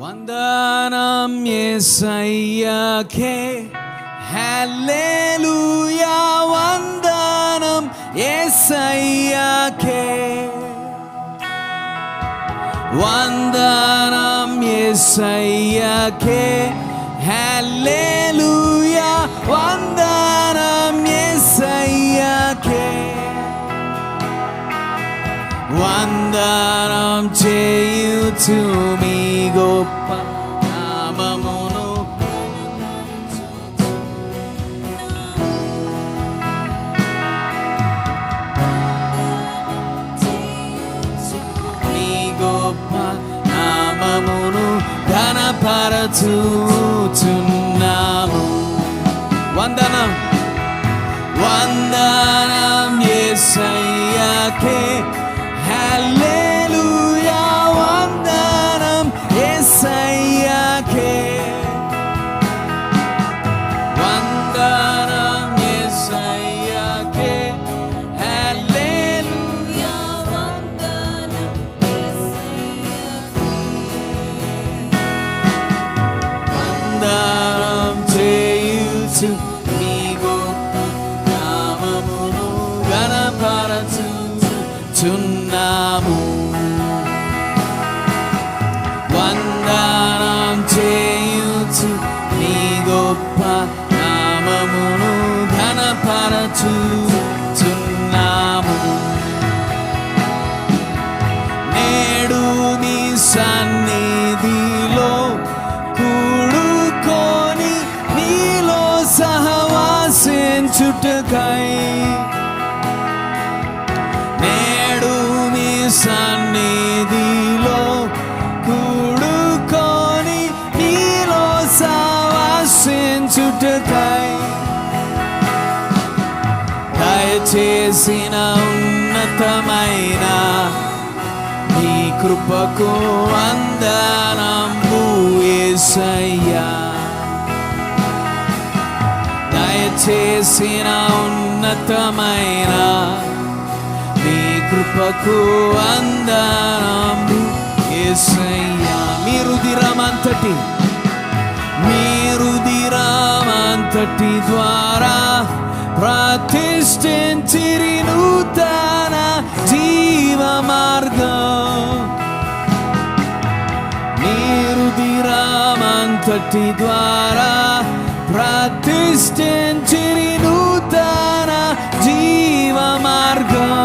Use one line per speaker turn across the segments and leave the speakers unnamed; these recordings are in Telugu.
వందనం యేసయ్యకే హల్లెలూయా వందనం యేసయ్యకే వందనం యేసయ్యకే హల్లెలూయా వందనం యేసయ్యకే వందనం చేయుచు మీ గొప్ప నామమును నీ గొప్ప నామమును ఘనపరచుచున్నాము. వందనం. వందనం యేసయ్యకే చేయుచు మీ గొప్ప నామమును గణపరచుచున్నాము వందనం చేయుచు మీ గొప్ప నామమును ఘనపరచుచున్నాము నేడు నీ సన్నిధిలో సహవాసించుటకై దయచేసిన ఉన్నతమైన నీ కృపకు వందనము ఏసయ్యా. దయచేసిన ఉన్నతమైన నీ కృపకు వందనము ఏసయ్యా. మీరు దిరమంతటి మీ దిరామంతటి ద్వారా ప్రతిష్ఠించిరి నూతన జీవ మార్గం. మీరు దిరామంతటి ద్వారా ప్రతిష్ఠించిరి నూతన జీవ మార్గం.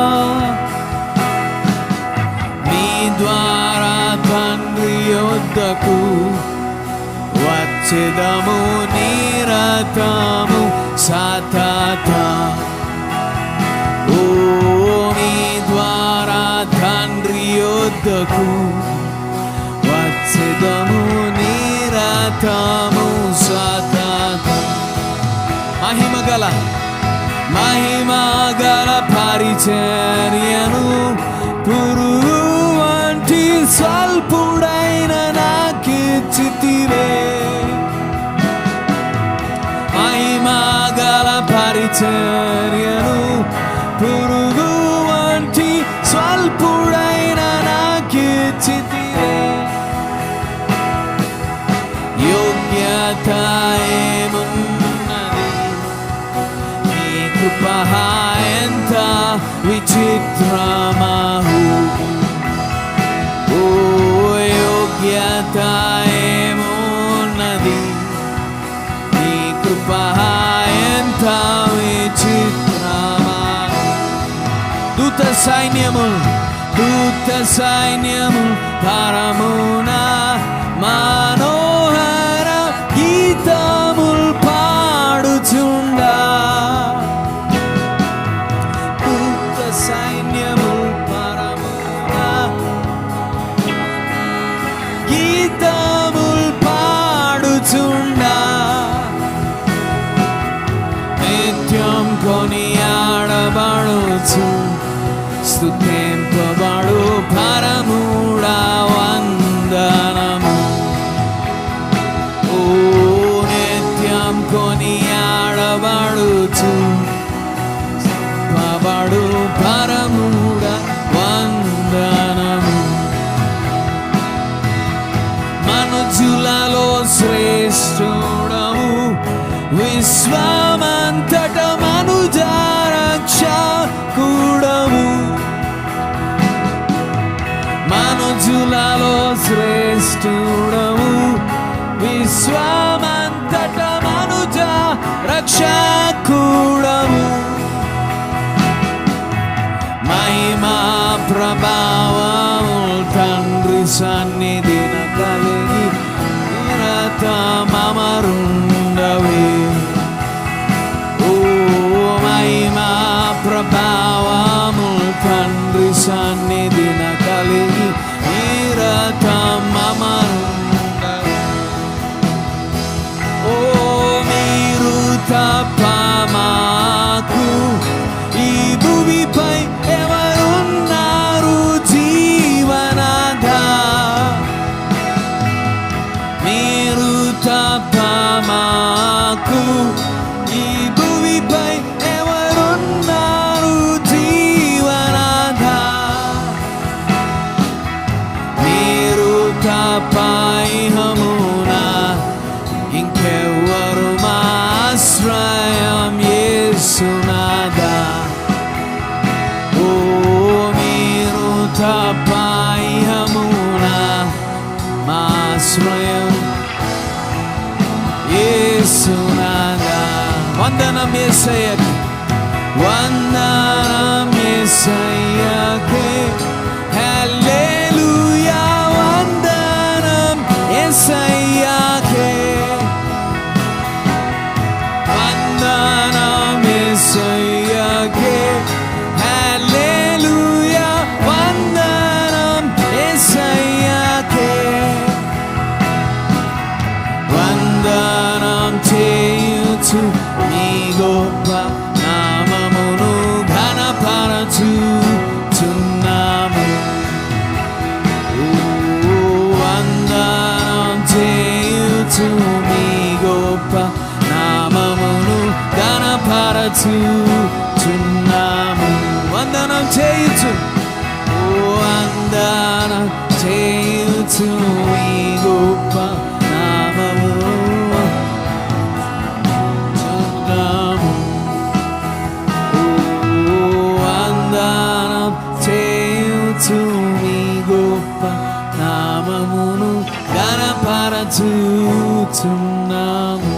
నీ ద్వారా తండ్రి యొద్దకు వచ్చెదము నీరతము సతత ఓ నీ ద్వారా తండ్రి యొద్దకు వచ్చెదము నిరతము సతత మహిమగల మహిమగల పరిచర్యను పరిచర్యను పురుగు వంటి స్వల్పుడైన నాకిచ్చితివే యోగ్యత ఏమున్నది నీ కృప ఎంత సైన్యము దూత సైన్యము పరమున విశ్వమంతట మనుజారక్షకుడము మనుజులలో శ్రేష్ఠుడము. విశ్వమంతట మనుజ రక్షకుడము మహిమా ప్రభావం తండ్రి సన్నిధిన కలిగి నిరత మీరు తపాయిహమునా మా ఆశ్రయం యేసునాదా వందనం యేసయ్యకి వందనం యేసయ్యకే చేయుచున్నాము వందనం చేయుచు. ఓ వందనం చేయుచు ఈ గొప్ప నామము. చున్నాము. వందనం చేయుచు ఈ గొప్ప నామమును గణపరచుచున్నాము.